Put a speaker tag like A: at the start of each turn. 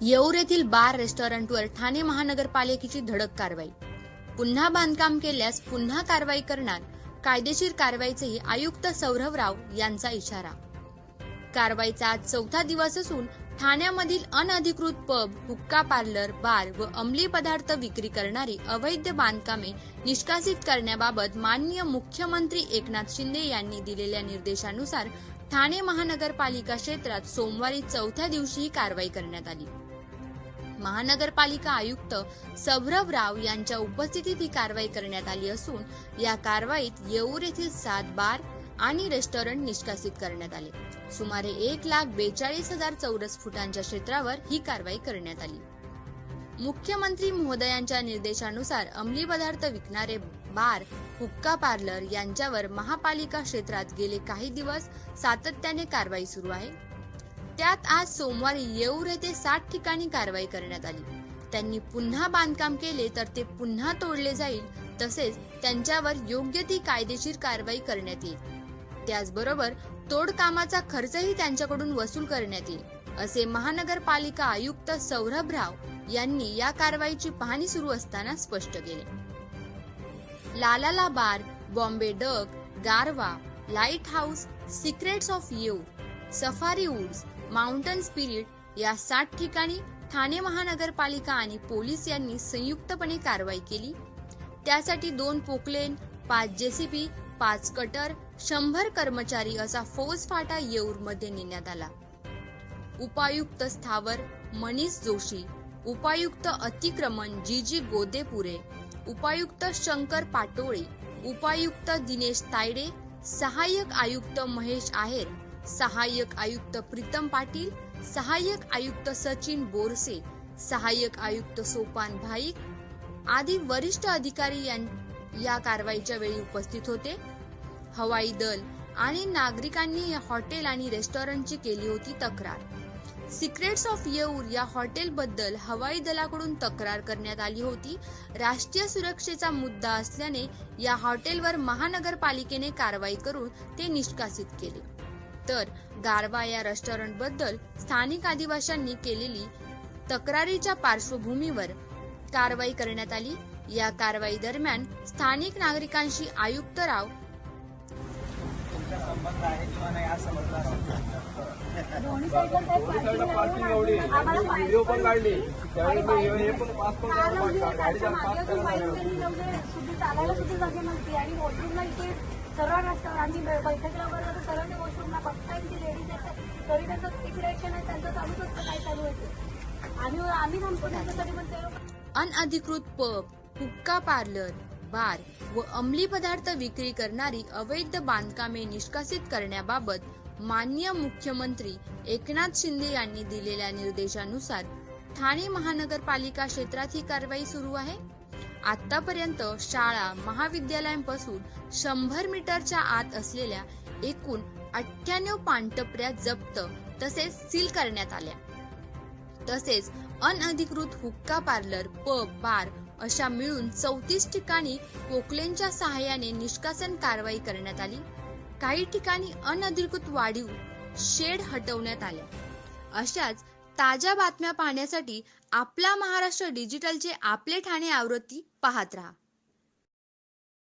A: येऊर येथील बार रेस्टॉरंटवर ठाणे महानगरपालिकेची धडक कारवाई. पुन्हा बांधकाम केल्यास पुन्हा कारवाई करणार कायदेशीर कारवाईचेही आयुक्त सौरभ राव यांचा इशारा. कारवाईचा आज चौथा दिवस असून ठाण्यामधील अनधिकृत पब हुक्का पार्लर बार व अंमली पदार्थ विक्री करणारी अवैध बांधकामे निष्कासित करण्याबाबत माननीय मुख्यमंत्री एकनाथ शिंदे यांनी दिलेल्या निर्देशानुसार ठाणे महानगरपालिका क्षेत्रात सोमवारी चौथ्या दिवशी ही कारवाई करण्यात आली. महानगरपालिका आयुक्त सौरभ राव यांच्या उपस्थितीत ही कारवाई करण्यात आली असून या कारवाईत येऊर येथील सात बार आणि रेस्टॉरंट निष्कासित करण्यात आले. सुमारे एक लाख बेचाळीस हजार चौरस फुटांच्या क्षेत्रावर ही कारवाई करण्यात आली. मुख्यमंत्री महोदयांच्या निर्देशानुसार अंमली पदार्थ विकणारे बार हुक्का पार्लर यांच्यावर महापालिका क्षेत्रात गेले काही दिवस सातत्याने कारवाई सुरू आहे. त्यात आज सोमवारी येऊर येथे साठ ठिकाणी कारवाई करण्यात आली. त्यांनी पुन्हा बांधकाम केले तर ते पुन्हा तोडले जाईल तसेच त्यांच्यावर योग्य ती कायदेशीर कारवाई करण्यात येईल. त्याचबरोबर तोडकामाचा खर्चही त्यांच्याकडून वसूल करण्यात येईल असे महानगरपालिका आयुक्त सौरभ राव यांनी या कारवाईची पाहणी सुरू असताना स्पष्ट केले. लालाला bar Bombay duck Garva light house secrets of येऊ सफारी वुड्स माउंटन स्पिरिट या सात ठिकाणी ठाणे महानगरपालिका आणि पोलीस यांनी संयुक्तपणे कारवाई केली. त्यासाठी दोन पोकलेन पाच जेसीबी पाच कटर शंभर कर्मचारी असा फौज फाटा येऊरमध्ये नेण्यात आला. उपायुक्त स्थावर मनीष जोशी उपायुक्त अतिक्रमण जी जी गोदेपुरे उपायुक्त शंकर पाटोळे उपायुक्त दिनेश तायडे सहाय्यक आयुक्त महेश आहेर सहाय्यक आयुक्त प्रीतम पाटील सहाय्यक आयुक्त सचिन बोरसे सहाय्यक आयुक्त सोपान भाईक आदी वरिष्ठ अधिकारी यां- या कारवाईच्या वेळी उपस्थित होते. हवाई दल आणि नागरिकांनी या हॉटेल आणि रेस्टॉरंटची केली होती तक्रार. सिक्रेट्स ऑफ येऊर या हॉटेलबद्दल हवाई दलाकडून तक्रार करण्यात आली होती. राष्ट्रीय सुरक्षेचा मुद्दा असल्याने या हॉटेलवर महानगरपालिकेने कारवाई करून ते निष्कासित केले. तर गारवा या रेस्टॉरंटबद्दल स्थानिक आदिवासींनी केलेली तक्रारीच्या पार्श्वभूमीवर कारवाई करण्यात आली. या कारवाई दरम्यान स्थानिक नागरिकांशी आयुक्त राव
B: पण काढली त्यावेळी
C: आणि वॉशरूमला सरळ रस्ता आम्ही बैठकीला वगैरे जातो सरळ ते वॉशरूमला बघता ती लेडीज येतात तरी त्यांचं किती रिएक्शन आहे त्यांचं चालूच असतं काय चालू आहे. आम्ही आम्ही थांबतो त्यांच्यासाठी पण ते लोक
A: अनधिकृत पब हुक्का पार्लर बार व अंमली पदार्थ विक्री करणारी अवैध बांधकामे निष्कासित करण्याबाबत मान्य मुख्यमंत्री एकनाथ शिंदे यांनी दिलेल्या निर्देशानुसार ठाणे महानगरपालिका क्षेत्रात ही कारवाई सुरू आहे. आतापर्यंत शाळा महाविद्यालयांपासून शंभर मीटरच्या आत असलेल्या एकूण अठ्ठ्याण्णव पानटपऱ्या जप्त तसेच सील करण्यात आल्या. तसेच अनधिकृत हुक्का पार्लर पब बार अशा मिळून चौतीस ठिकाणी पोकलेनच्या सहाय्याने निष्कासन कारवाई करण्यात आली. काही ठिकाणी अनधिकृत वाढीव शेड हटवण्यात आल्या अशाच ताज्या बातम्या पाहण्यासाठी आपला महाराष्ट्र डिजिटलचे आपले ठाणे आवृत्ती पाहत राहा.